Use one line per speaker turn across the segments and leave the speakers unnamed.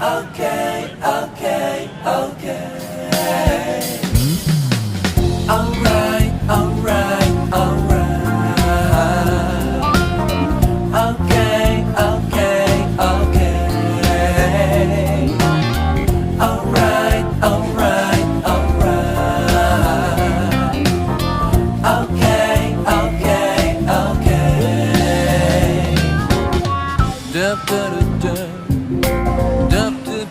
okay, okay, okay.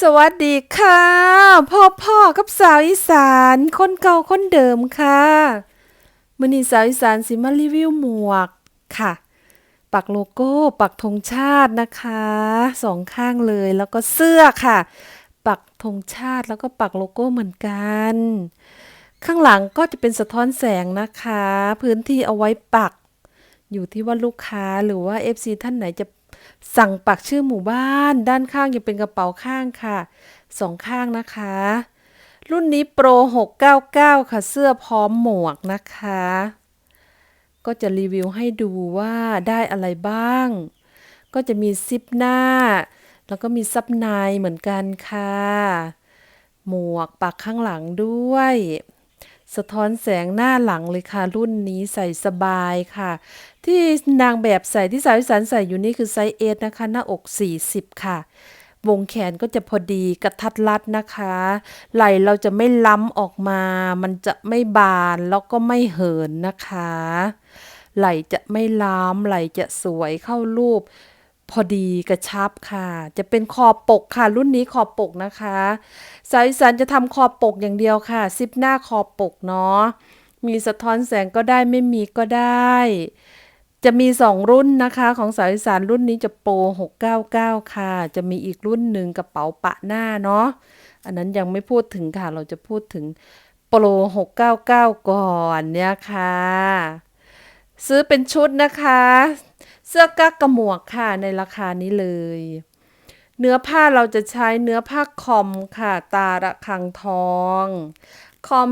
สวัสดีค่ะ พ่อพ่อกับสาวอีสาน คนเก่าคนเดิมค่ะมือนี้สาวอีสานสิมารีวิวหมวกค่ะ ปักโลโก้ปักธงชาตินะคะสองข้างเลยแล้วก็เสื้อค่ะ ปักธงชาติแล้วก็ปักโลโก้เหมือนกัน ข้างหลังก็จะเป็นสะท้อนแสงนะคะ พื้นที่เอาไว้ปัก อยู่ที่ว่าลูกค้าหรือว่า FC ท่านไหนจะ สั่งปักชื่อหมู่บ้าน ด้านข้างยังเป็นกระเป๋าข้างค่ะสองข้างนะคะ รุ่นนี้โปร 699 ค่ะ เสื้อพร้อมหมวกนะคะ ก็จะรีวิวให้ดูว่าได้อะไรบ้าง ก็จะมีซิปหน้า แล้วก็มีซับในเหมือนกันค่ะ หมวกปักข้างหลังด้วย สะท้อนแสงหน้าหลังเลยค่ะ รุ่นนี้ใส่สบายค่ะ ที่นางแบบใส่ที่สาวอีสานใส่อยู่นี่คือไซส์เอนะคะ หน้าอก 40 ค่ะ วงแขนก็จะพอดีกระทัดรัดนะคะ ไหล่เราจะไม่ล้ำออกมา มันจะไม่บานแล้วก็ไม่เหินนะคะ ไหล่จะไม่ล้ำไหล่จะสวยเข้ารูป พอดีกระชับค่ะ จะเป็นคอปกค่ะ รุ่นนี้คอปกนะคะสายอีสานจะทำคอปกอย่างเดียวค่ะ ซิปหน้าคอปกเนาะมีสะท้อนแสงก็ได้ไม่มีก็ได้ จะมีสองรุ่นนะคะของสายอีสานรุ่นนี้จะโปร699 ค่ะ จะมีอีกรุ่นหนึ่งกระเป๋าปะหน้าเนาะอันนั้นยังไม่พูดถึงค่ะ เราจะพูดถึงโปร699 ก่อนเนี่ยค่ะ ซื้อเป็นชุดนะคะ เสื้อกั๊กกระหมวกค่ะในราคานี้เลย เนื้อผ้าเราจะใช้เนื้อผ้าคอมค่ะ ตาระคังทอง คอม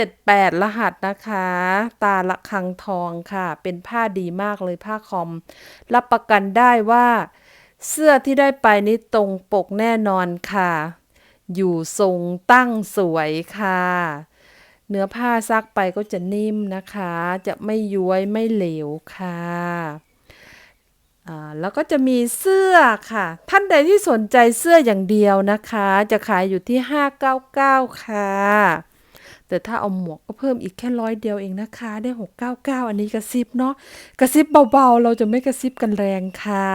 078 รหัสนะคะ ตาละคังทองค่ะ เป็นผ้าดีมากเลยผ้าคอม รับประกันได้ว่า เสื้อที่ได้ไปนี่ตรงปกแน่นอนค่ะ อยู่ทรงตั้งสวยค่ะเนื้อผ้าซักไปก็จะนิ่มนะคะ จะไม่ย้วยไม่เหลวค่ะ แล้วก็จะมีเสื้อค่ะ ท่านใดที่สนใจเสื้ออย่างเดียวนะคะ จะขายอยู่ที่ 599 ค่ะ แต่ถ้าเอาหมวกก็เพิ่มอีกแค่ร้อยเดียวเองนะคะ ได้ 699 อันนี้กระซิบเนาะ กระซิบเบาๆ เราจะไม่กระซิบกันแรงค่ะ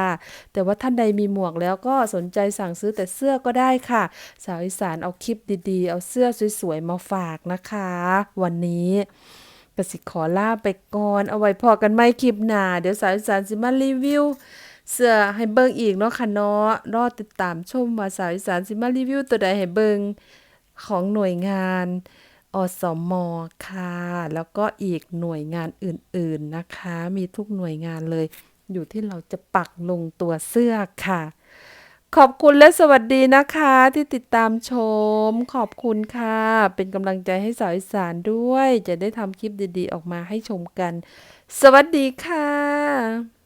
แต่ว่าท่านใดมีหมวกแล้วก็สนใจสั่งซื้อแต่เสื้อก็ได้ค่ะ สาวอีสานเอาคลิปดีๆ เอาเสื้อสวยๆ มาฝากนะคะ วันนี้กสิขอลาไปก่อน เอาไว้พอกันไม่คลิปหนาเดี๋ยวสาวอีสานสิมารีวิว เสื้อให้เบิ่งอีกเนาะค่ะเนาะรอติดตามชมว่าสาวอีสานสิมารีวิวตัวใดให้เบิ่งของหน่วยงานอสมค่ะ แล้วก็อีกหน่วยงานอื่นๆนะคะ มีทุกหน่วยงานเลย อยู่ที่เราจะปักลงตัวเสื้อค่ะ ขอบคุณและสวัสดีนะคะ ที่ติดตามชม ขอบคุณค่ะ เป็นกำลังใจให้สาวอีสานด้วย จะได้ทำคลิปดีๆ ออกมาให้ชมกัน สวัสดีค่ะ